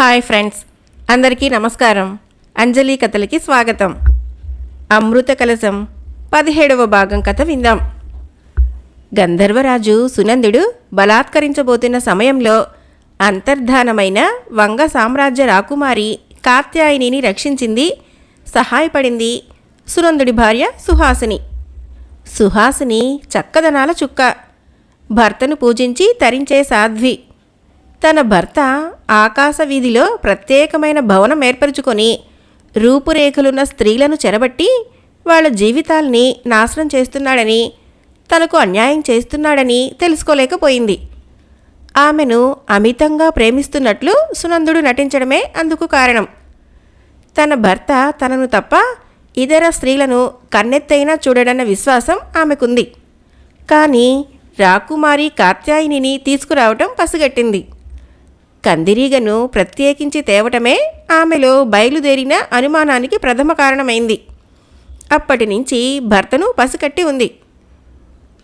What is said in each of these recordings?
Hi friends అందరికీ నమస్కారం. అంజలి కథలకి స్వాగతం. అమృత కలశం పదిహేడవ భాగం కథ విందాం. గంధర్వరాజు సునందుడు బలాత్కరించబోతున్న సమయంలో అంతర్ధానమైన వంగ సామ్రాజ్య రాకుమారి కాత్యాయనిని రక్షించింది సహాయపడింది సునందుడి భార్య సుహాసిని. సుహాసిని చక్కదనాల చుక్క. భర్తను పూజించి తరించే సాధ్వి. తన భర్త ఆకాశ వీధిలో ప్రత్యేకమైన భవనం ఏర్పరచుకొని రూపురేఖలున్న స్త్రీలను చెరబట్టి వాళ్ళ జీవితాల్ని నాశనం చేస్తున్నాడని తనకు అన్యాయం చేస్తున్నాడని తెలుసుకోలేకపోయింది. ఆమెను అమితంగా ప్రేమిస్తున్నట్లు సునందుడు నటించడమే అందుకు కారణం. తన భర్త తనను తప్ప ఇతర స్త్రీలను కన్నెత్తైనా చూడడన్న విశ్వాసం ఆమెకుంది. కానీ రాకుమారి కాత్యాయినిని తీసుకురావటం పసిగట్టింది. కందిరీగను ప్రత్యేకించి తేవటమే ఆమెలో బయలుదేరిన అనుమానానికి ప్రథమ కారణమైంది. అప్పటి నుంచి భర్తను పసికట్టి ఉంది.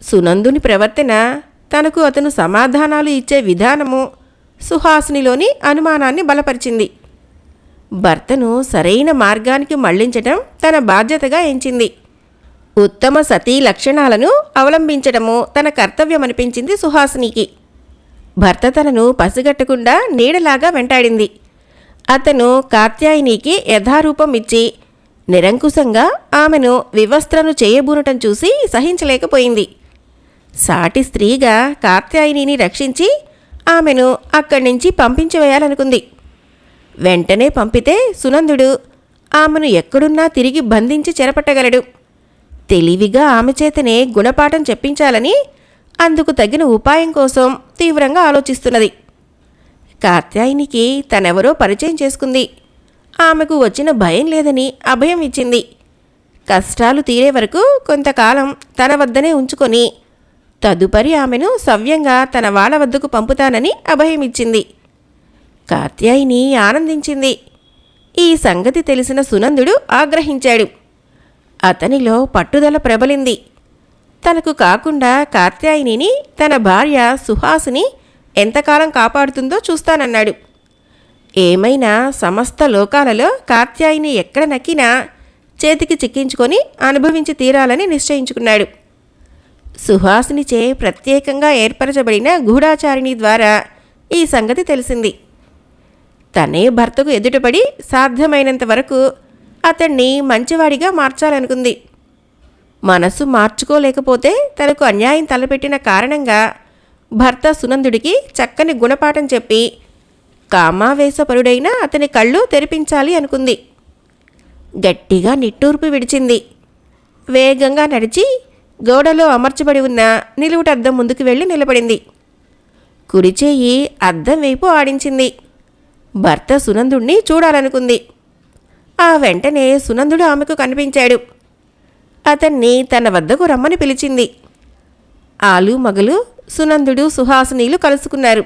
సునందుని ప్రవర్తన తనకు అతను సమాధానాలు ఇచ్చే విధానము సుహాసినిలోని అనుమానాన్ని బలపరిచింది. భర్తను సరైన మార్గానికి మళ్ళించటం తన బాధ్యతగా ఎంచింది. ఉత్తమ సతీ లక్షణాలను అవలంబించడము తన కర్తవ్యమనిపించింది సుహాసినికి. భర్త తనను పసిగట్టకుండా నీడలాగా వెంటాడింది. అతను కాత్యాయినికి యథారూపం ఇచ్చి నిరంకుశంగా ఆమెను వివస్త్రను చేయబూనటం చూసి సహించలేకపోయింది. సాటి స్త్రీగా కాత్యాయినిని రక్షించి ఆమెను అక్కడి నుంచి పంపించివేయాలనుకుంది. వెంటనే పంపితే సునందుడు ఆమెను ఎక్కడున్నా తిరిగి బంధించి చెరపట్టగలడు. తెలివిగా ఆమె చేతనే గుణపాఠం చెప్పించాలని అందుకు తగిన ఉపాయం కోసం తీవ్రంగా ఆలోచిస్తున్నది. కాత్యాయినికి తనెవరో పరిచయం చేసుకుంది. ఆమెకు వచ్చిన భయం లేదని అభయం ఇచ్చింది. కష్టాలు తీరే వరకు కొంతకాలం తన వద్దనే ఉంచుకొని తదుపరి ఆమెను సవ్యంగా తన వాళ్ళ వద్దకు పంపుతానని అభయం ఇచ్చింది. కాత్యాయిని ఆనందించింది. ఈ సంగతి తెలిసిన సునందుడు ఆగ్రహించాడు. అతనిలో పట్టుదల ప్రబలింది. తనకు కాకుండా కార్త్యాయనిని తన భార్య సుహాసిని ఎంతకాలం కాపాడుతుందో చూస్తానన్నాడు. ఏమైనా సమస్త లోకాలలో కార్త్యాయిని ఎక్కడ నక్కినా చేతికి చిక్కించుకొని అనుభవించి తీరాలని నిశ్చయించుకున్నాడు. సుహాసినిచే ప్రత్యేకంగా ఏర్పరచబడిన గూఢాచారిణి ద్వారా ఈ సంగతి తెలిసింది. తనే భర్తకు ఎదుటపడి సాధ్యమైనంత వరకు అతన్ని మంచివాడిగా మార్చాలనుకుంది. మనసు మార్చుకోలేకపోతే తనకు అన్యాయం తలపెట్టిన కారణంగా భర్త సునందుడికి చక్కని గుణపాఠం చెప్పి కామావేశపరుడైన అతని కళ్ళు తెరిపించాలి అనుకుంది. గట్టిగా నిట్టూర్పు విడిచింది. వేగంగా నడిచి గోడలో అమర్చబడి ఉన్న నిలువుట అద్దం ముందుకు వెళ్ళి నిలబడింది. కుడిచేయి అద్దం వైపు ఆడించింది. భర్త సునందుణ్ణి చూడాలనుకుంది. ఆ వెంటనే సునందుడు ఆమెకు కనిపించాడు. అతన్ని తన వద్దకు రమ్మని పిలిచింది. ఆలు మగలు సునందుడు సుహాసినీలు కలుసుకున్నారు.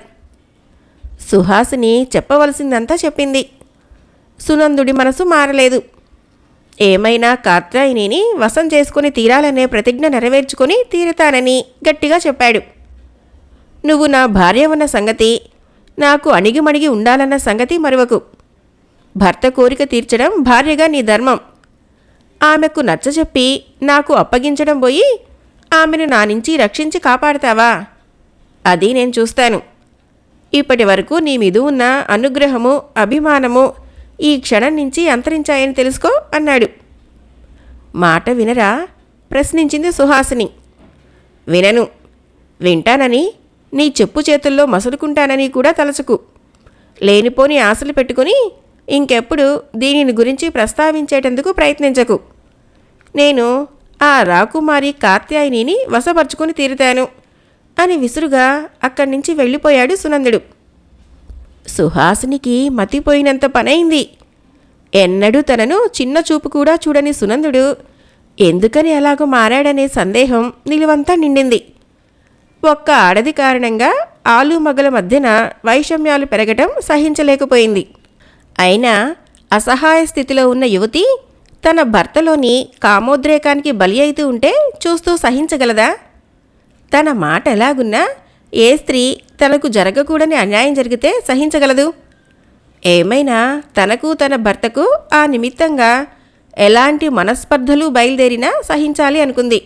సుహాసిని చెప్పవలసిందంతా చెప్పింది. సునందుడి మనసు మారలేదు. ఏమైనా కాత్రాయినిని వశం చేసుకుని తీరాలనే ప్రతిజ్ఞ నెరవేర్చుకొని తీరతానని గట్టిగా చెప్పాడు. నువ్వు నా భార్య ఉన్న సంగతి నాకు అణిగిమణిగి ఉండాలన్న సంగతి మరువకు. భర్త కోరిక తీర్చడం భార్యగా నీ ధర్మం. ఆమెకు నచ్చజెప్పి నాకు అప్పగించడం పోయి ఆమెను నా నుంచి రక్షించి కాపాడతావా? అది నేను చూస్తాను. ఇప్పటి వరకు నీ మీద ఉన్న అనుగ్రహము అభిమానము ఈ క్షణం నుంచి అంతరించాయని తెలుసుకో అన్నాడు. మాట వినరా? ప్రశ్నించింది సుహాసిని. వినను. వింటానని నీ చెప్పు చేతుల్లో మసులుకుంటానని కూడా తలచుకు. లేనిపోని ఆశలు పెట్టుకుని ఇంకెప్పుడు దీనిని గురించి ప్రస్తావించేటందుకు ప్రయత్నించకు. నేను ఆ రాకుమారి కార్త్యాయనిని వశపరుచుకుని తీరుతాను అని విసురుగా అక్కడి నుంచి వెళ్ళిపోయాడు సునందుడు. సుహాసినికి మతిపోయినంత పనైంది. ఎన్నడూ తనను చిన్న చూపు కూడా చూడని సునందుడు ఎందుకని అలాగో మారాడనే సందేహం నిలువంతా నిండింది. ఒక్క ఆడది కారణంగా ఆలు మగల మధ్యన వైషమ్యాలు పెరగటం సహించలేకపోయింది. అయినా అసహాయ స్థితిలో ఉన్న యువతి తన భర్తలోని కామోద్రేకానికి బలి అవుతూ ఉంటే చూస్తూ సహించగలదా? తన మాట ఎలాగున్నా ఏ స్త్రీ తనకు జరగకూడని అన్యాయం జరిగితే సహించగలదు. ఏమైనా తనకు తన భర్తకు ఆ నిమిత్తంగా ఎలాంటి మనస్పర్ధలు బయలుదేరినా సహించాలి అనుకుంది.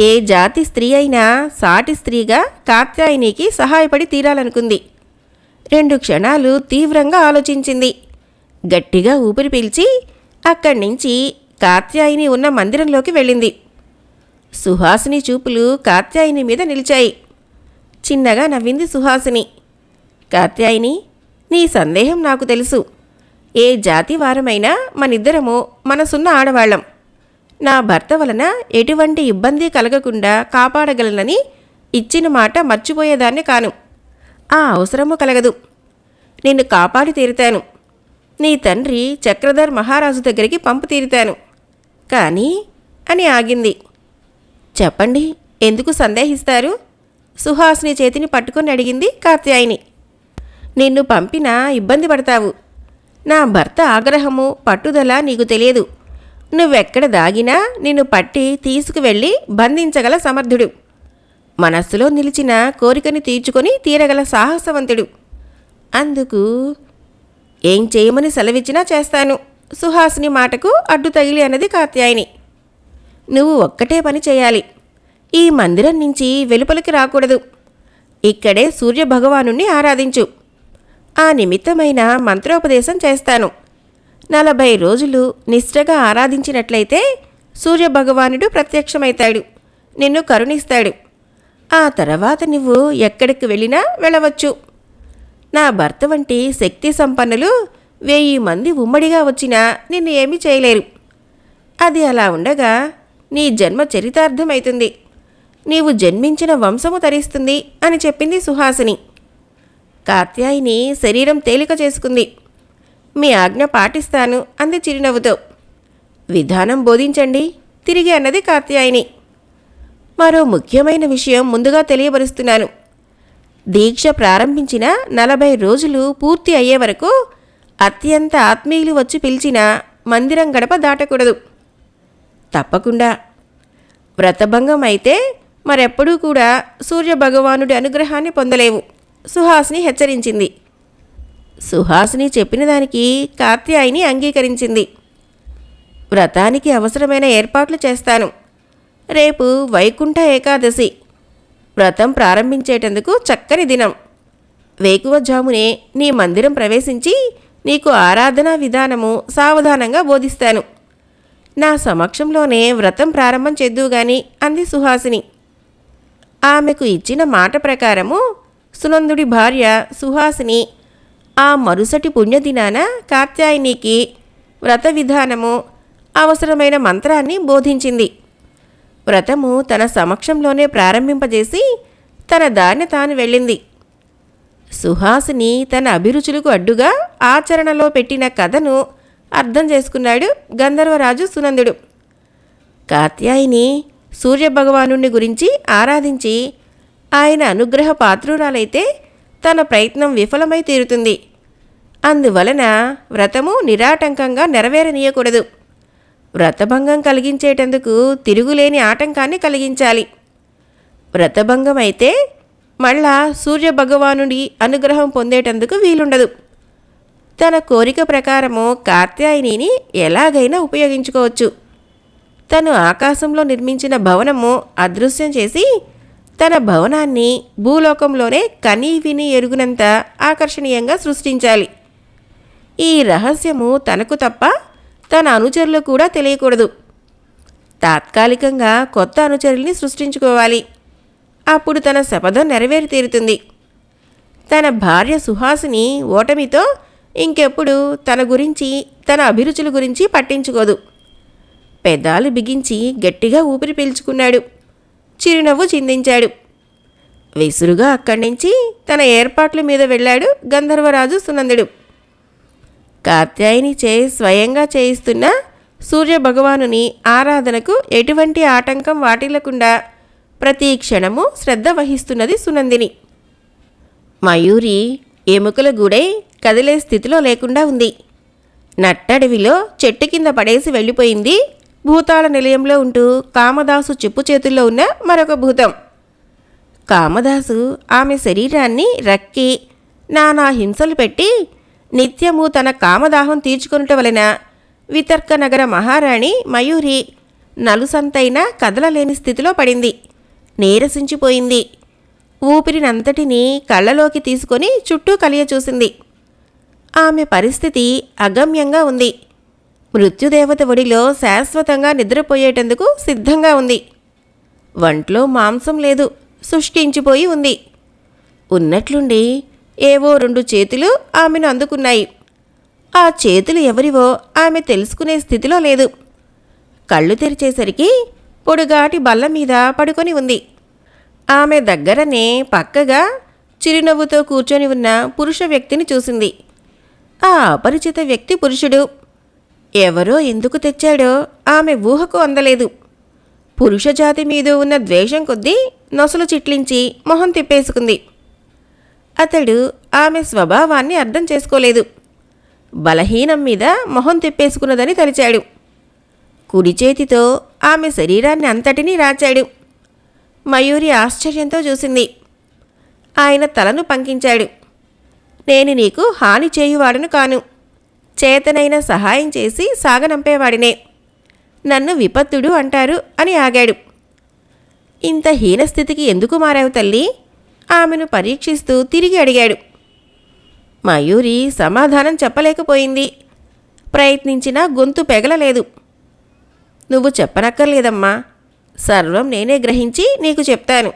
ఏ జాతి స్త్రీ అయినా సాటి స్త్రీగా కాత్యాయనికి సహాయపడి తీరాలనుకుంది. రెండు క్షణాలు తీవ్రంగా ఆలోచించింది. గట్టిగా ఊపిరి పీల్చి అక్కడి నుంచి కాత్యాయిని ఉన్న మందిరంలోకి వెళ్ళింది. సుహాసిని చూపులు కాత్యాయిని మీద నిలిచాయి. చిన్నగా నవ్వింది సుహాసిని. కాత్యాయిని నీ సందేహం నాకు తెలుసు. ఏ జాతి వారమైనా మనిద్దరము మనసున్న ఆడవాళ్ళం. నా భర్త వలన ఎటువంటి ఇబ్బంది కలగకుండా కాపాడగలనని ఇచ్చిన మాట మర్చిపోయేదాన్ని కాను. ఆ అవసరము కలగదు. నిన్ను కాపాడి తీరుతాను. నీ తండ్రి చక్రధర్ మహారాజు దగ్గరికి పంపు తీరుతాను. కానీ అని ఆగింది. చెప్పండి ఎందుకు సందేహిస్తారు? సుహాసిని చేతిని పట్టుకొని అడిగింది కాత్యాయిని. నిన్ను పంపినా ఇబ్బంది పడతావు. నా భర్త ఆగ్రహము పట్టుదల నీకు తెలియదు. నువ్వెక్కడ దాగినా నిన్ను పట్టి తీసుకువెళ్ళి బంధించగల సమర్థుడు. మనస్సులో నిలిచిన కోరికని తీర్చుకొని తీరగల సాహసవంతుడు. అందుకు ఏం చేయమని సెలవిచ్చినా చేస్తాను. సుహాసిని మాటకు అడ్డు తగిలి అన్నది కాత్యాయిని. నువ్వు ఒక్కటే పని చేయాలి. ఈ మందిరం నుంచి వెలుపలికి రాకూడదు. ఇక్కడే సూర్యభగవాను ఆరాధించు. ఆ నిమిత్తమైన మంత్రోపదేశం చేస్తాను. నలభై రోజులు నిష్ఠగా ఆరాధించినట్లయితే సూర్యభగవానుడు ప్రత్యక్షమవుతాడు నిన్ను కరుణిస్తాడు. ఆ తర్వాత నువ్వు ఎక్కడికి వెళ్ళినా వెళ్ళవచ్చు. నా భర్త వంటి శక్తి సంపన్నులు వెయ్యి మంది ఉమ్మడిగా వచ్చినా నిన్ను ఏమీ చేయలేరు. అది అలా ఉండగా నీ జన్మ చరితార్థమైతుంది. నీవు జన్మించిన వంశము తరిస్తుంది అని చెప్పింది సుహాసిని. కార్త్యాయిని శరీరం తేలిక చేసుకుంది. మీ ఆజ్ఞ పాటిస్తాను అంది చిరునవ్వుతో. విధానం బోధించండి తిరిగి అన్నది కార్త్యాయిని. మరో ముఖ్యమైన విషయం ముందుగా తెలియపరుస్తున్నాను. దీక్ష ప్రారంభించిన నలభై రోజులు పూర్తి అయ్యే వరకు అత్యంత ఆత్మీయులు వచ్చి పిలిచిన మందిరం గడప దాటకూడదు. తప్పకుండా. వ్రతభంగం అయితే మరెప్పుడూ కూడా సూర్యభగవానుడి అనుగ్రహాన్ని పొందలేవు. సుహాసిని హెచ్చరించింది. సుహాసిని చెప్పిన దానికి కాత్యాయిని అంగీకరించింది. వ్రతానికి అవసరమైన ఏర్పాట్లు చేస్తాను. రేపు వైకుంఠ ఏకాదశి. వ్రతం ప్రారంభించేటందుకు చక్కని దినం. వేకువజామునే నీ మందిరం ప్రవేశించి నీకు ఆరాధనా విధానము సావధానంగా బోధిస్తాను. నా సమక్షంలోనే వ్రతం ప్రారంభం చేద్దువు గాని అంది సుహాసిని. ఆమెకు ఇచ్చిన మాట ప్రకారము సునందుడి భార్య సుహాసిని ఆ మరుసటి పుణ్యదినాన కాత్యాయనికి వ్రత విధానము అవసరమైన మంత్రాన్ని బోధించింది. వ్రతము తన సమక్షంలోనే ప్రారంభింపజేసి తన దారిని తాను వెళ్ళింది. సుహాసిని తన అభిరుచులకు అడ్డుగా ఆచరణలో పెట్టిన కథను అర్థం చేసుకున్నాడు గంధర్వరాజు సునందుడు. కాత్యాయిని సూర్యభగవాను గురించి ఆరాధించి ఆయన అనుగ్రహ పాత్రురాలైతే తన ప్రయత్నం విఫలమై తీరుతుంది. అందువలన వ్రతము నిరాటంకంగా నెరవేరనీయకూడదు. వ్రతభంగం కలిగించేటందుకు తిరుగులేని ఆటంకాన్ని కలిగించాలి. వ్రతభంగం అయితే మళ్ళా సూర్యభగవానుడి అనుగ్రహం పొందేటందుకు వీలుండదు. తన కోరిక ప్రకారము కార్త్యాయనిని ఎలాగైనా ఉపయోగించుకోవచ్చు. తను ఆకాశంలో నిర్మించిన భవనము అదృశ్యం చేసి తన భవనాన్ని భూలోకంలోనే కనీ విని ఎరుగునంత ఆకర్షణీయంగా సృష్టించాలి. ఈ రహస్యము తనకు తప్ప తన అనుచరులు కూడా తెలియకూడదు. తాత్కాలికంగా కొత్త అనుచరుల్ని సృష్టించుకోవాలి. అప్పుడు తన శపథం నెరవేరి తీరుతుంది. తన భార్య సుహాసిని ఓటమితో ఇంకెప్పుడు తన గురించి తన అభిరుచుల గురించి పట్టించుకోదు. పెదాలు బిగించి గట్టిగా ఊపిరి పీల్చుకున్నాడు. చిరునవ్వు చిందించాడు. విసురుగా అక్కడి నుంచి తన ఏర్పాట్ల మీద వెళ్ళాడు గంధర్వరాజు సునందుడు. కాత్యాయిని చేయి స్వయంగా చేయిస్తున్న సూర్య భగవానుని ఆరాధనకు ఎటువంటి ఆటంకం వాటిల్లకుండా ప్రతి క్షణము శ్రద్ధ వహిస్తున్నది సునందిని. మయూరి ఎముకల గూడై కదిలే స్థితిలో లేకుండా ఉంది. నట్టడవిలో చెట్టు కింద పడేసి వెళ్ళిపోయింది భూతాల నిలయంలో ఉంటూ కామదాసు చెప్పు చేతుల్లో ఉన్న మరొక భూతం. కామదాసు ఆమె శరీరాన్ని రక్కి నానా హింసలు పెట్టి నిత్యము తన కామదాహం తీర్చుకొనుట వలన వితర్క నగర మహారాణి మయూరి నలుసంతైన కదలలేని స్థితిలో పడింది. నీరసించిపోయింది. ఊపిరినంతటినీ కళ్ళలోకి తీసుకొని చుట్టూ కలియ చూసింది. ఆమె పరిస్థితి అగమ్యంగా ఉంది. మృత్యుదేవత ఒడిలో శాశ్వతంగా నిద్రపోయేటందుకు సిద్ధంగా ఉంది. వంట్లో మాంసం లేదు శుష్కించిపోయి ఉంది. ఉన్నట్లుండి ఏవో రెండు చేతులు ఆమెను అందుకున్నాయి. ఆ చేతులు ఎవరివో ఆమె తెలుసుకునే స్థితిలో లేదు. కళ్ళు తెరిచేసరికి పొడుగాటి బల్ల మీద పడుకొని ఉంది. ఆమె దగ్గరనే పక్కగా చిరునవ్వుతో కూర్చొని ఉన్న పురుష వ్యక్తిని చూసింది. ఆ అపరిచిత వ్యక్తి పురుషుడు. ఎవరో ఎందుకు తెచ్చాడో ఆమె ఊహకు అందలేదు. పురుష జాతి మీద ఉన్న ద్వేషం కొద్దీ నొసలు చిట్లించి మొహం తిప్పేసుకుంది. అతడు ఆమె స్వభావాన్ని అర్థం చేసుకోలేదు. బలహీనం మీద మొహం తిప్పేసుకున్నదని తలిచాడు కుడి చేతితో ఆమె శరీరాన్ని అంతటినీ రాచాడు. మయూరి ఆశ్చర్యంతో చూసింది. ఆయన తలను పంకించాడు. నేను నీకు హాని చేయువాడను కాను. చేతనైన సహాయం చేసి సాగనంపేవాడినే. నన్ను విపత్తుడు అంటారు అని ఆగాడు. ఇంత హీనస్థితికి ఎందుకు మారావు తల్లి? ఆమెను పరీక్షిస్తూ తిరిగి అడిగాడు. మయూరి సమాధానం చెప్పలేకపోయింది. ప్రయత్నించినా గొంతు పెగలలేదు. నువ్వు చెప్పనక్కర్లేదమ్మా. సర్వం నేనే గ్రహించి నీకు చెప్తాను.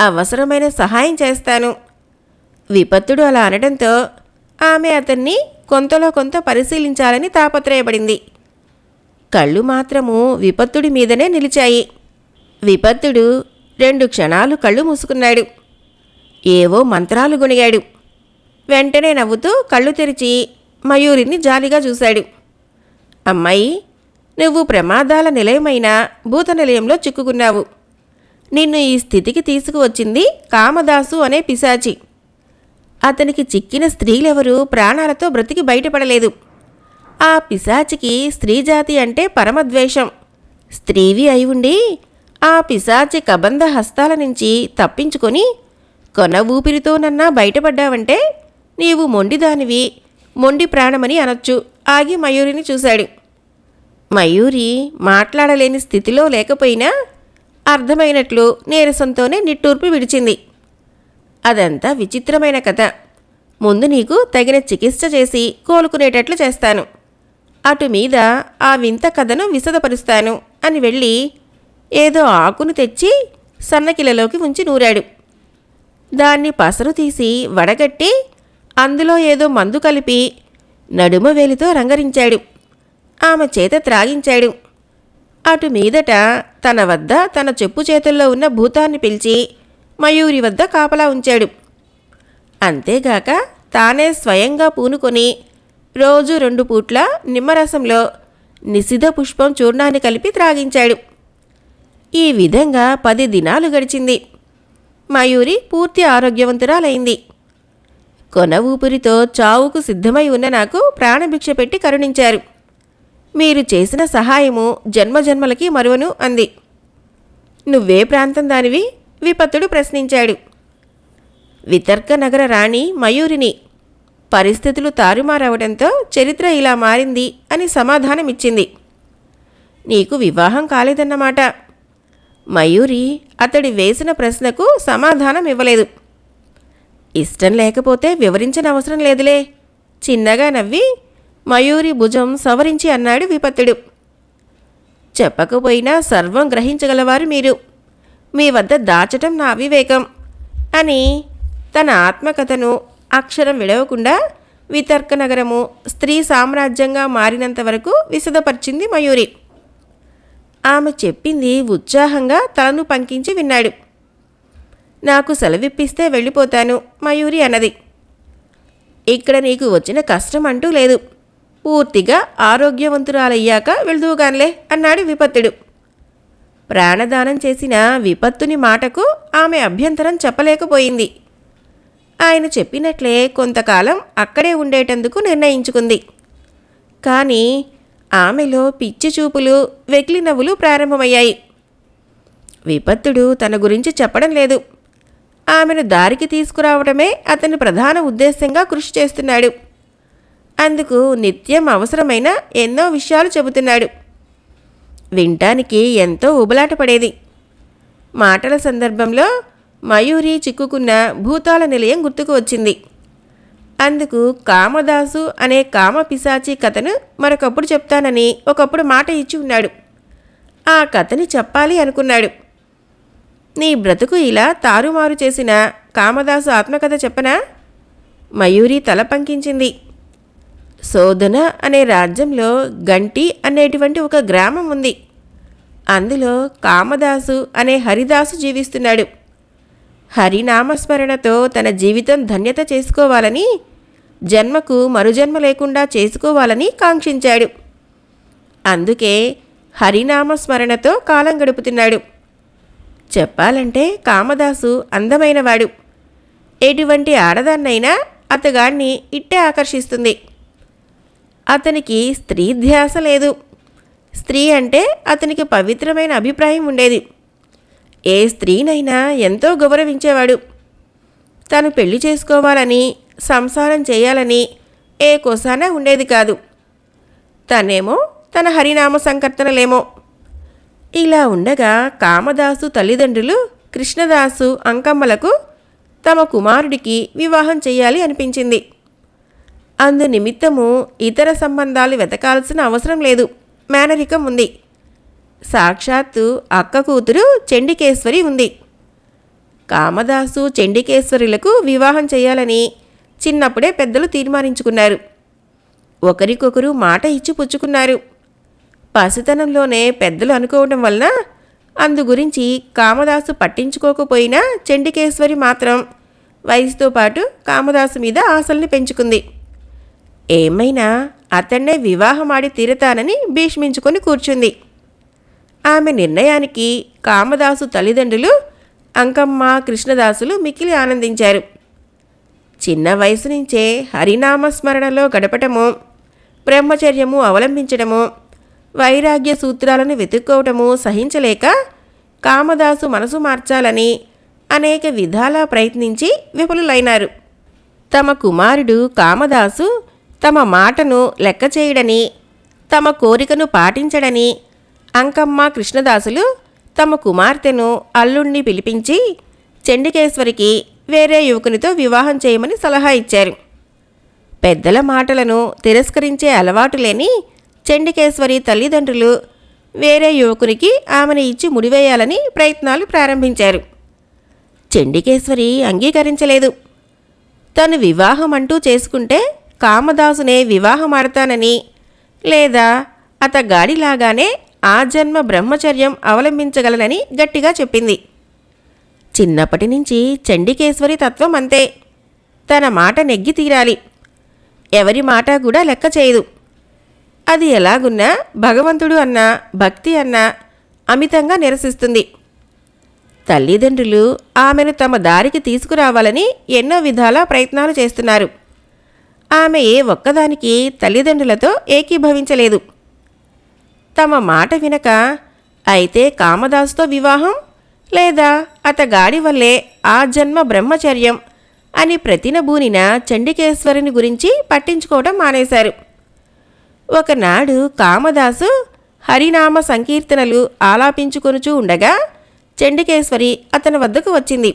అవసరమైన సహాయం చేస్తాను. విపత్తుడు అలా అనడంతో ఆమె అతన్ని కొంతలో కొంత పరిశీలించాలని తాపత్రయపడింది. కళ్ళు మాత్రము విపత్తుడి మీదనే నిలిచాయి. విపత్తుడు రెండు క్షణాలు కళ్ళు మూసుకున్నాడు. ఏవో మంత్రాలు గుణిగాడు వెంటనే నవ్వుతూ కళ్ళు తెరిచి మయూరిని జాలిగా చూశాడు. అమ్మాయి నువ్వు ప్రమాదాల నిలయమైన భూత నిలయంలో చిక్కుకున్నావు. నిన్ను ఈ స్థితికి తీసుకువచ్చింది కామదాసు అనే పిశాచి. అతనికి చిక్కిన స్త్రీలెవరూ ప్రాణాలతో బ్రతికి బయటపడలేదు. ఆ పిశాచికి స్త్రీజాతి అంటే పరమద్వేషం. స్త్రీవి అయి ఉండి ఆ పిశాచి కబంధ హస్తాల నుంచి తప్పించుకొని కొన ఊపిరితోనన్నా బయటపడ్డావంటే నీవు మొండిదానివి మొండి ప్రాణమని అనొచ్చు. ఆగి మయూరిని చూశాడు. మయూరి మాట్లాడలేని స్థితిలో లేకపోయినా అర్థమైనట్లు నీరసంతోనే నిట్టూర్పు విడిచింది. అదంతా విచిత్రమైన కథ. ముందు నీకు తగిన చికిత్స చేసి కోలుకునేటట్లు చేస్తాను. అటు మీద ఆ వింత కథను విశదపరుస్తాను అని వెళ్ళి ఏదో ఆకును తెచ్చి సన్నకిలలోకి ఉంచి నూరాడు. దాన్ని పసరు తీసి వడగట్టి అందులో ఏదో మందు కలిపి నడుమ వేలితో రంగరించాడు. ఆమె చేత త్రాగించాడు. అటు మీదట తన వద్ద తన చెప్పు చేతుల్లో ఉన్న భూతాన్ని పిలిచి మయూరి వద్ద కాపలా ఉంచాడు. అంతేగాక తానే స్వయంగా పూనుకొని రోజు రెండు పూట్ల నిమ్మరసంలో నిశిధ పుష్పం చూర్ణాన్ని కలిపి త్రాగించాడు. ఈ విధంగా పది దినాలు గడిచింది. మయూరి పూర్తి ఆరోగ్యవంతురాలైంది. కొన ఊపిరితో చావుకు సిద్ధమై ఉన్న నాకు ప్రాణభిక్ష పెట్టి కరుణించారు. మీరు చేసిన సహాయము జన్మజన్మలకి మరువను అంది. నువ్వే ప్రాంతం దానివి? విపత్తుడు ప్రశ్నించాడు. వితర్క నగర రాణి మయూరిని పరిస్థితులు తారుమారవడంతో చరిత్ర ఇలా మారింది అని సమాధానమిచ్చింది. నీకు వివాహం కాలేదన్నమాట. మయూరి అతడి వేసిన ప్రశ్నకు సమాధానం ఇవ్వలేదు. ఇష్టం లేకపోతే వివరించనవసరం లేదులే. చిన్నగా నవ్వి మయూరి భుజం సవరించి అన్నాడు విపత్తుడు. చెప్పకపోయినా సర్వం గ్రహించగలవారు మీరు. మీ వద్ద దాచటం నా అవివేకం అని తన ఆత్మకథను అక్షరం విడవకుండా వితర్క నగరము స్త్రీ సామ్రాజ్యంగా మారినంత వరకు విశదపరిచింది మయూరి. ఆమె చెప్పింది ఉత్సాహంగా తలను పంకించి విన్నాడు. నాకు సెలవిప్పిస్తే వెళ్ళిపోతాను మయూరి అన్నది. ఇక్కడ నీకు వచ్చిన కష్టం అంటూ లేదు. పూర్తిగా ఆరోగ్యవంతురాలయ్యాక వెళ్దువుగాన్లే అన్నాడు విపత్తుడు. ప్రాణదానం చేసిన విపత్తుని మాటకు ఆమె అభ్యంతరం చెప్పలేకపోయింది. ఆయన చెప్పినట్లే కొంతకాలం అక్కడే ఉండేటందుకు నిర్ణయించుకుంది. కానీ ఆమెలో పిచ్చి చూపులు వెకిలి నవ్వులు ప్రారంభమయ్యాయి. విపత్తుడు తన గురించి చెప్పడం లేదు. ఆమెను దారికి తీసుకురావడమే అతని ప్రధాన ఉద్దేశంగా కృషి చేస్తున్నాడు. అందుకు నిత్యం అవసరమైన ఎన్నో విషయాలు చెబుతున్నాడు. వినటానికి ఎంతో ఉబలాట పడేది మాటల సందర్భంలో మయూరి చిక్కుకున్న భూతాల నిలయం గుర్తుకు వచ్చింది. అందుకు కామదాసు అనే కామ పిశాచి కథను మరొకప్పుడు చెప్తానని ఒకప్పుడు మాట ఇచ్చి ఉన్నాడు. ఆ కథని చెప్పాలి అనుకున్నాడు. నీ బ్రతుకు ఇలా తారుమారు చేసిన కామదాసు ఆత్మకథ చెప్పనా? మయూరి తల పంకించింది. శోధన అనే రాజ్యంలో గంటి అనేటువంటి ఒక గ్రామం ఉంది. అందులో కామదాసు అనే హరిదాసు జీవిస్తున్నాడు. హరినామస్మరణతో తన జీవితం ధన్యత చేసుకోవాలని జన్మకు మరుజన్మ లేకుండా చేసుకోవాలని కాంక్షించాడు. అందుకే హరినామస్మరణతో కాలం గడుపుతున్నాడు. చెప్పాలంటే కామదాసు అందమైనవాడు. ఎటువంటి ఆడదాన్నైనా అతగాన్ని ఇట్టే ఆకర్షిస్తుంది. అతనికి స్త్రీ ధ్యాస లేదు. స్త్రీ అంటే అతనికి పవిత్రమైన అభిప్రాయం ఉండేది. ఏ స్త్రీనైనా ఎంతో గౌరవించేవాడు. తను పెళ్ళి చేసుకోవాలని సంసారం చేయాలని ఏ కోసాన ఉండేది కాదు. తనేమో తన హరినామ సంకర్తనలేమో. ఇలా ఉండగా కామదాసు తల్లిదండ్రులు కృష్ణదాసు అంకమ్మలకు తమ కుమారుడికి వివాహం చేయాలి అనిపించింది. అందు నిమిత్తము ఇతర సంబంధాలు వెతకాల్సిన అవసరం లేదు. మేనరికం ఉంది. సాక్షాత్తు అక్క కూతురు చండికేశ్వరి ఉంది. కామదాసు చండికేశ్వరులకు వివాహం చేయాలని చిన్నప్పుడే పెద్దలు తీర్మానించుకున్నారు. ఒకరికొకరు మాట ఇచ్చి పుచ్చుకున్నారు. పసితనంలోనే పెద్దలు అనుకోవడం వలన అందు గురించి కామదాసు పట్టించుకోకపోయినా చండికేశ్వరి మాత్రం వయసుతో పాటు కామదాసు మీద ఆశల్ని పెంచుకుంది. ఏమైనా అతన్నే వివాహమాడి తీరతానని భీష్మించుకొని కూర్చుంది. ఆమె నిర్ణయానికి కామదాసు తల్లిదండ్రులు అంకమ్మ కృష్ణదాసులు మిక్కిలి ఆనందించారు. చిన్న వయసు నుంచే హరినామస్మరణలో గడపటము బ్రహ్మచర్యము అవలంబించడము వైరాగ్య సూత్రాలను వెతుక్కోవటము సహించలేక కామదాసు మనసు మార్చాలని అనేక విధాలా ప్రయత్నించి విఫలులైనారు. తమ కుమారుడు కామదాసు తమ మాటను లెక్క చేయడని తమ కోరికను పాటించడని అంకమ్మ కృష్ణదాసులు తమ కుమార్తెను అల్లుణ్ణి పిలిపించి చండికేశ్వరికి వేరే యువకునితో వివాహం చేయమని సలహా ఇచ్చారు. పెద్దల మాటలను తిరస్కరించే అలవాటు లేని చండికేశ్వరి తల్లిదండ్రులు వేరే యువకునికి ఆమెను ఇచ్చి ముడివేయాలని ప్రయత్నాలు ప్రారంభించారు. చండికేశ్వరి అంగీకరించలేదు. తను వివాహం అంటూ చేసుకుంటే కామదాసునే వివాహమాడతానని లేదా అత గాడిలాగానే ఆ జన్మ బ్రహ్మచర్యం అవలంబించగలనని గట్టిగా చెప్పింది. చిన్నప్పటి నుంచి చండికేశ్వరి తత్వం అంతే. తన మాట నెగ్గి తీరాలి. ఎవరి మాట కూడా లెక్క చేయదు. అది ఎలాగున్నా భగవంతుడు అన్న భక్తి అన్నా అమితంగా నిరసిస్తుంది. తల్లిదండ్రులు ఆమెను తమ దారికి తీసుకురావాలని ఎన్నో విధాల ప్రయత్నాలు చేస్తున్నారు. ఆమె ఏ ఒక్కదానికి తల్లిదండ్రులతో ఏకీభవించలేదు. తమ మాట వినక అయితే కామదాసుతో వివాహం లేదా అతగాడి వల్లే ఆ జన్మ బ్రహ్మచర్యం అని ప్రతినబూనిన చండికేశ్వరుని గురించి పట్టించుకోవడం మానేశారు. ఒకనాడు కామదాసు హరినామ సంకీర్తనలు ఆలాపించుకొనుచూ ఉండగా చండికేశ్వరి అతని వద్దకు వచ్చింది.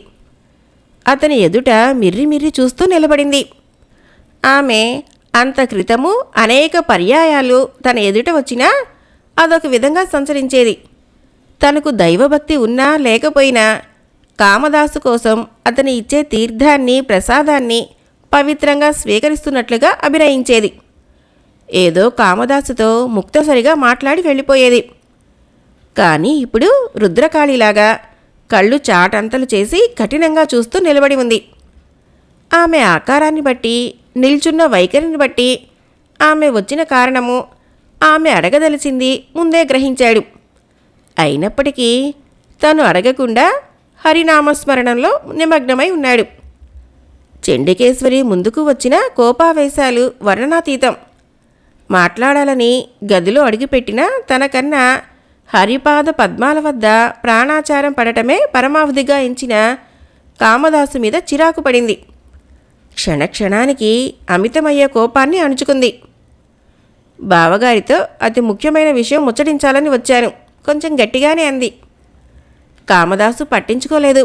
అతని ఎదుట మిర్రి మిర్రి చూస్తూ నిలబడింది. ఆమె అంత క్రితము అనేక పర్యాయాలు తన ఎదుట వచ్చినా అదొక విధంగా సంచరించేది. తనకు దైవభక్తి ఉన్నా లేకపోయినా కామదాసు కోసం అతని ఇచ్చే తీర్థాన్ని ప్రసాదాన్ని పవిత్రంగా స్వీకరిస్తున్నట్లుగా అభినయించేది. ఏదో కామదాసుతో ముక్తసరిగా మాట్లాడి వెళ్ళిపోయేది. కానీ ఇప్పుడు రుద్రకాళిలాగా కళ్ళు చాటంతలు చేసి కఠినంగా చూస్తూ నిలబడి ఉంది. ఆమె ఆకారాన్ని బట్టి నిల్చున్న వైఖరిని బట్టి ఆమె వచ్చిన కారణము ఆమె అడగదలిచింది ముందే గ్రహించాడు. అయినప్పటికీ తను అడగకుండా హరినామస్మరణంలో నిమగ్నమై ఉన్నాడు. చెండికేశ్వరి ముందుకు వచ్చిన కోపావేశాలు వర్ణనాతీతం. మాట్లాడాలని గదిలో అడిగిపెట్టిన తనకన్నా హరిపాద పద్మాల వద్ద ప్రాణాచారం పడటమే పరమావధిగా ఎంచిన కామదాసు మీద చిరాకు పడింది. క్షణక్షణానికి అమితమయ్యే కోపాన్ని అణుచుకుంది. బావగారితో అతి ముఖ్యమైన విషయం ముచ్చటించాలని వచ్చాను. కొంచెం గట్టిగానే అంది. కామదాసు పట్టించుకోలేదు.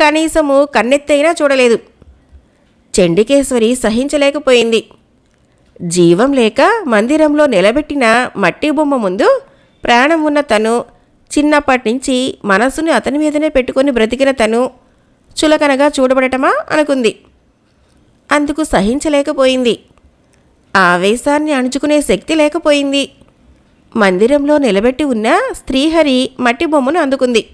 కనీసము కన్నెత్తైనా చూడలేదు. చండికేశ్వరి సహించలేకపోయింది. జీవం లేక మందిరంలో నిలబెట్టిన మట్టి బొమ్మ ముందు ప్రాణం ఉన్న తను చిన్నప్పటి నుంచి అతని మీదనే పెట్టుకొని బ్రతికిన తను చులకనగా చూడబడటమా అనుకుంది. అందుకు సహించలేకపోయింది. ఆవేశాన్ని అణుచుకునే శక్తి లేకపోయింది. మందిరంలో నిలబెట్టి ఉన్న స్త్రీహరి మట్టి బొమ్మను అందుకుంది.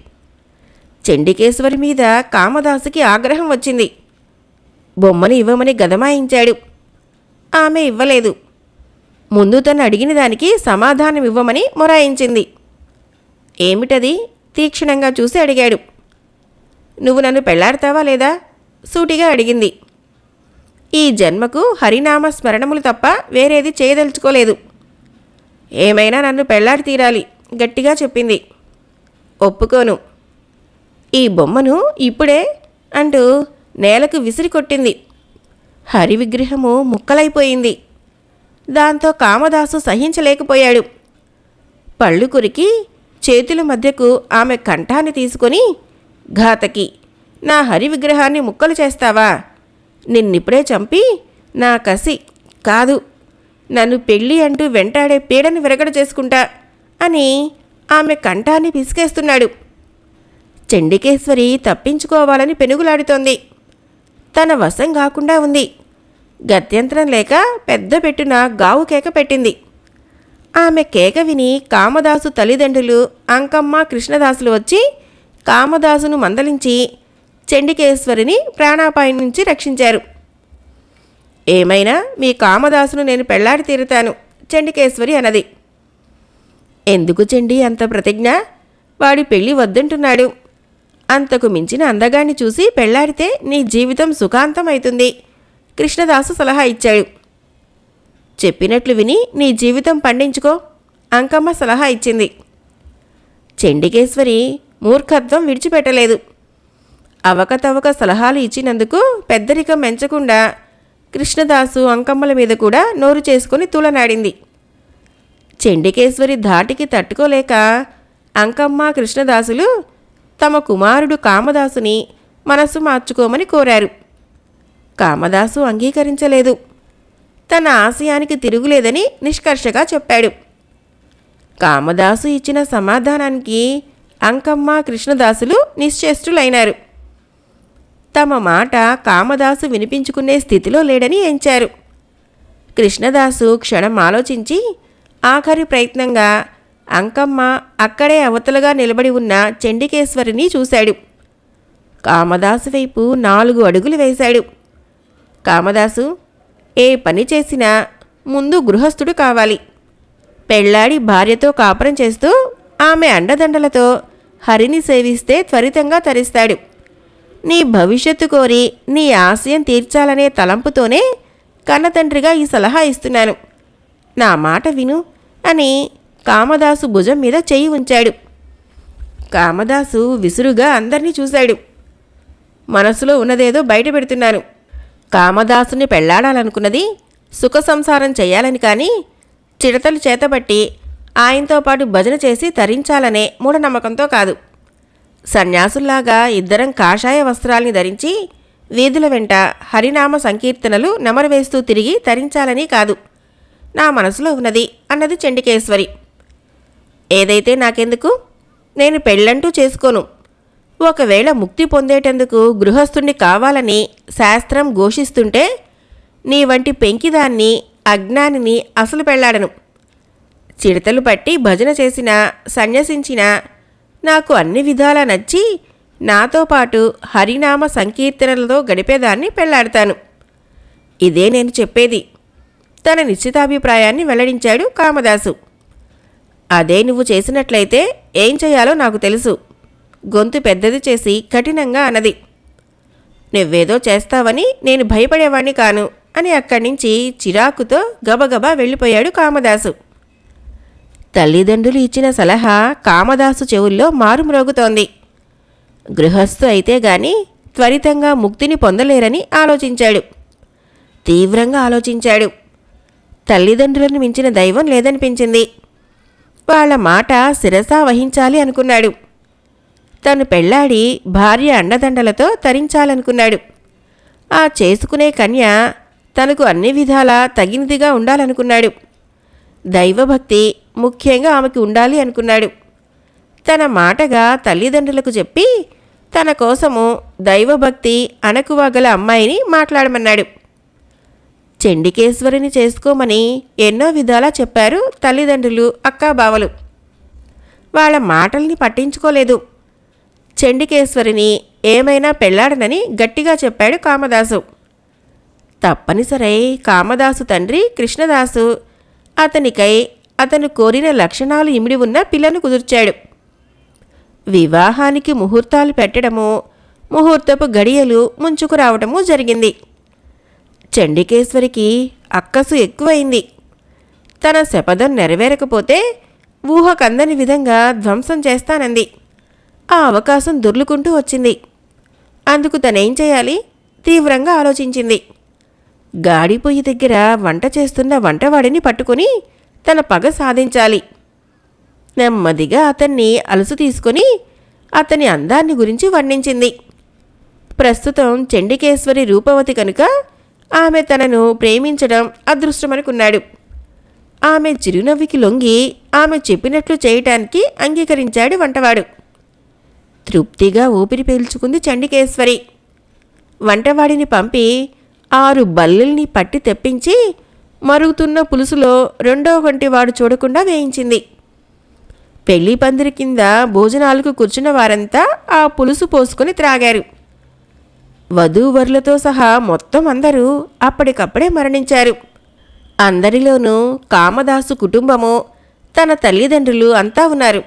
చెండికేశ్వరి మీద కామదాసుకి ఆగ్రహం వచ్చింది. బొమ్మను ఇవ్వమని గదమాయించాడు. ఆమె ఇవ్వలేదు. ముందు తను అడిగిన దానికి సమాధానం ఇవ్వమని మొరాయించింది. ఏమిటది? తీక్షణంగా చూసి అడిగాడు. నువ్వు నన్ను పెళ్ళాడతావా లేదా? సూటిగా అడిగింది. ఈ జన్మకు హరినామ స్మరణములు తప్ప వేరేది చేయదలుచుకోలేదు. ఏమైనా నన్ను పెళ్ళాడి తీరాలి గట్టిగా చెప్పింది. ఒప్పుకోను. ఈ బొమ్మను ఇప్పుడే అంటూ నేలకు విసిరి కొట్టింది. హరి విగ్రహము ముక్కలైపోయింది. దాంతో కామదాసు సహించలేకపోయాడు. పళ్ళు కురికి చేతుల మధ్యకు ఆమె కంఠాన్ని తీసుకొని ఘాతకి నా హరి విగ్రహాన్ని ముక్కలు చేస్తావా? నిన్నిప్పుడే చంపి నా కసి కాదు. నన్ను పెళ్ళి అంటూ వెంటాడే పీడను విరగడ చేసుకుంటా అని ఆమె కంఠాన్ని పిసికేస్తున్నాడు చండికేశ్వరి తప్పించుకోవాలని పెనుగులాడుతోంది. తన వశం కాకుండా ఉంది. గత్యంతరం లేక పెద్ద పెట్టున గావు కేక పెట్టింది. ఆమె కేక విని కామదాసు తల్లిదండ్రులు అంకమ్మ కృష్ణదాసులు వచ్చి కామదాసును మందలించి చండికేశ్వరిని ప్రాణాపాయం నుంచి రక్షించారు. ఏమైనా మీ కామదాసును నేను పెళ్ళాడి తీరుతాను చండికేశ్వరి అన్నది. ఎందుకు చెండి అంత ప్రతిజ్ఞ? వాడి పెళ్ళి వద్దంటున్నాడు. అంతకు మించిన అందగాన్ని చూసి పెళ్ళాడితే నీ జీవితం సుఖాంతం అవుతుంది కృష్ణదాసు సలహా ఇచ్చాడు. చెప్పినట్లు విని నీ జీవితం పండించుకో అంకమ్మ సలహా ఇచ్చింది. చండికేశ్వరి మూర్ఖత్వం విడిచిపెట్టలేదు. అవకతవక సలహాలు ఇచ్చినందుకు పెద్దరికం మెంచకుండా కృష్ణదాసు అంకమ్మల మీద కూడా నోరు చేసుకుని తూలనాడింది. చెండికేశ్వరి ధాటికి తట్టుకోలేక అంకమ్మ కృష్ణదాసులు తమ కుమారుడు కామదాసుని మనస్సు మార్చుకోమని కోరారు. కామదాసు అంగీకరించలేదు. తన ఆశయానికి తిరుగులేదని నిష్కర్షగా చెప్పాడు. కామదాసు ఇచ్చిన సమాధానానికి అంకమ్మ కృష్ణదాసులు నిశ్చేష్టులైనారు. తమ మాట కామదాసు వినిపించుకునే స్థితిలో లేడని ఎంచారు. కృష్ణదాసు క్షణం ఆలోచించి ఆఖరి ప్రయత్నంగా అంకమ్మ అక్కడే అవతలుగా నిలబడి ఉన్న చండికేశ్వరిని చూశాడు. కామదాసు వైపు నాలుగు అడుగులు వేశాడు. కామదాసు ఏ పని చేసినా ముందు గృహస్థుడు కావాలి. పెళ్ళాడి భార్యతో కాపురం చేస్తూ ఆమె అండదండలతో హరిని సేవిస్తే త్వరితంగా తరిస్తాడు. నీ భవిష్యత్తు కోరి నీ ఆశయం తీర్చాలనే తలంపుతోనే కన్నతండ్రిగా ఈ సలహా ఇస్తున్నాను. నా మాట విను అని కామదాసు భుజం మీద చెయ్యి ఉంచాడు. కామదాసు విసురుగా అందరినీ చూశాడు. మనసులో ఉన్నదేదో బయట పెడుతున్నాను. కామదాసుని పెళ్ళాడాలనుకున్నది సుఖ సంసారం చేయాలని కానీ చిడతలు చేతబట్టి ఆయనతో పాటు భజన చేసి తరించాలనే మూఢనమ్మకంతో కాదు. సన్యాసుల్లాగా ఇద్దరం కాషాయ వస్త్రాల్ని ధరించి వీధుల వెంట హరినామ సంకీర్తనలు నెమరవేస్తూ తిరిగి తరించాలని కాదు. నా మనసులో ఉన్నది అన్నది చండికేశ్వరి. ఏదైతే నాకెందుకు? నేను పెళ్ళంటూ చేసుకోను. ఒకవేళ ముక్తి పొందేటందుకు గృహస్థుణ్ణి కావాలని శాస్త్రం ఘోషిస్తుంటే నీ వంటి పెంకిదాన్ని అజ్ఞానిని అసలు పెళ్ళాడను చిడతలు పట్టి భజన చేసిన సన్యసించిన నాకు అన్ని విధాలా నచ్చి నాతో పాటు హరినామ సంకీర్తనలతో గడిపేదాన్ని పెళ్ళాడతాను. ఇదే నేను చెప్పేది. తన నిశ్చితాభిప్రాయాన్ని వెల్లడించాడు కామదాసు. అదే నువ్వు చేసినట్లయితే ఏం చేయాలో నాకు తెలుసు. గొంతు పెద్దది చేసి కఠినంగా అన్నది నువ్వేదో చేస్తావని నేను భయపడేవాణ్ణి కాను అని అక్కడి నుంచి చిరాకుతో గబగబా వెళ్ళిపోయాడు కామదాసు. తల్లిదండ్రులు ఇచ్చిన సలహా కామదాసు చెవుల్లో మారుమ్రోగుతోంది. గృహస్థు అయితే గాని త్వరితంగా ముక్తిని పొందలేరని ఆలోచించాడు. తీవ్రంగా ఆలోచించాడు. తల్లిదండ్రులను మించిన దైవం లేదనిపించింది. వాళ్ళ మాట శిరసా వహించాలి అనుకున్నాడు. తను పెళ్ళాడి భార్య అండదండలతో తరించాలనుకున్నాడు. ఆ చేసుకునే కన్య తనకు అన్ని విధాలా తగినదిగా ఉండాలనుకున్నాడు. దైవభక్తి ముఖ్యంగా ఆమెకి ఉండాలి అనుకున్నాడు. తన మాటగా తల్లిదండ్రులకు చెప్పి తన కోసము దైవభక్తి అణకువ గల అమ్మాయిని మాట్లాడమన్నాడు. చెండికేశ్వరిని చేసుకోమని ఎన్నో విధాలా చెప్పారు తల్లిదండ్రులు అక్కాబావలు వాళ్ళ మాటల్ని పట్టించుకోలేదు. చెండికేశ్వరిని ఏమైనా పెళ్ళాడనని గట్టిగా చెప్పాడు కామదాసు. తప్పనిసరై కామదాసు తండ్రి కృష్ణదాసు. అతనికై అతను కోరిన లక్షణాలు ఇమిడి ఉన్న పిల్లను కుదుర్చాడు. వివాహానికి ముహూర్తాలు పెట్టడము ముహూర్తపు గడియలు ముంచుకు రావడము జరిగింది. చండికేశ్వరికి అక్కసు ఎక్కువైంది. తన శపథం నెరవేరకపోతే ఊహకందని విధంగా ధ్వంసం చేస్తానంది. ఆ అవకాశం దొర్లుకుంటూ వచ్చింది. అందుకు తనేం చేయాలి? తీవ్రంగా ఆలోచించింది. గాడిపొయ్యి దగ్గర వంట చేస్తున్న వంటవాడిని పట్టుకుని తన పగ సాధించాలి. నెమ్మదిగా అతన్ని అలసు తీసుకొని అతని అందాన్ని గురించి వర్ణించింది. ప్రస్తుతం చండికేశ్వరి రూపవతి కనుక ఆమె తనను ప్రేమించడం అదృష్టమనుకున్నాడు. ఆమె చిరునవ్వికి లొంగి ఆమె చెప్పినట్లు చేయటానికి అంగీకరించాడు వంటవాడు. తృప్తిగా ఊపిరి పీల్చుకుంది చండికేశ్వరి. వంటవాడిని పంపి ఆరు బల్లుల్ని పట్టి తెప్పించి మరుగుతున్న పులుసులో రెండో వంటి వాడు చూడకుండా వేయించింది. పెళ్ళి పందిరి కింద భోజనాలకు కూర్చున్న వారంతా ఆ పులుసు పోసుకొని త్రాగారు. వధూవరులతో సహా మొత్తం అందరూ అప్పటికప్పుడే మరణించారు. అందరిలోనూ కామదాసు కుటుంబము తన తల్లిదండ్రులు అంతా ఉన్నారు.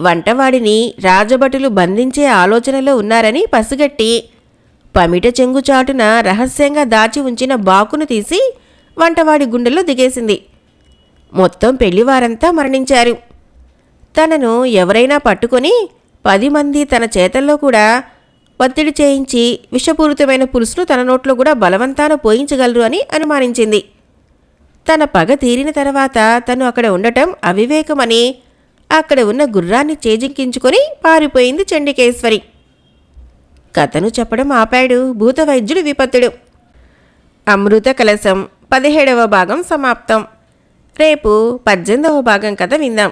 వంటవాడిని రాజభటులు బంధించే ఆలోచనలో ఉన్నారని పసిగట్టి పమిట చెంగుచాటున రహస్యంగా దాచి ఉంచిన బాకును తీసి వంటవాడి గుండెల్లో దిగేసింది. మొత్తం పెళ్ళివారంతా మరణించారు. తనను ఎవరైనా పట్టుకొని పది మంది తన చేతల్లో కూడా ఒత్తిడి చేయించి విషపూరితమైన పులుసును తన నోట్లో కూడా బలవంతాన పోయించగలరు అని అనుమానించింది. తన పగ తీరిన తర్వాత తను అక్కడ ఉండటం అవివేకమని అక్కడ ఉన్న గుర్రాన్ని చేజిక్కించుకొని పారిపోయింది చండికేశ్వరి. కథను చెప్పడం ఆపాడు భూతవైద్యుడు విపత్తుడు. అమృత కలశం పదిహేడవ భాగం సమాప్తం. రేపు పద్దెనిమిదవ భాగం కథ విందాం.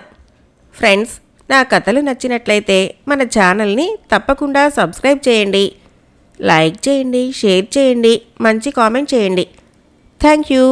ఫ్రెండ్స్ నా కథలు నచ్చినట్లయితే మన ఛానల్ని తప్పకుండా సబ్స్క్రైబ్ చేయండి. లైక్ చేయండి షేర్ చేయండి మంచి కామెంట్ చేయండి. Thank you.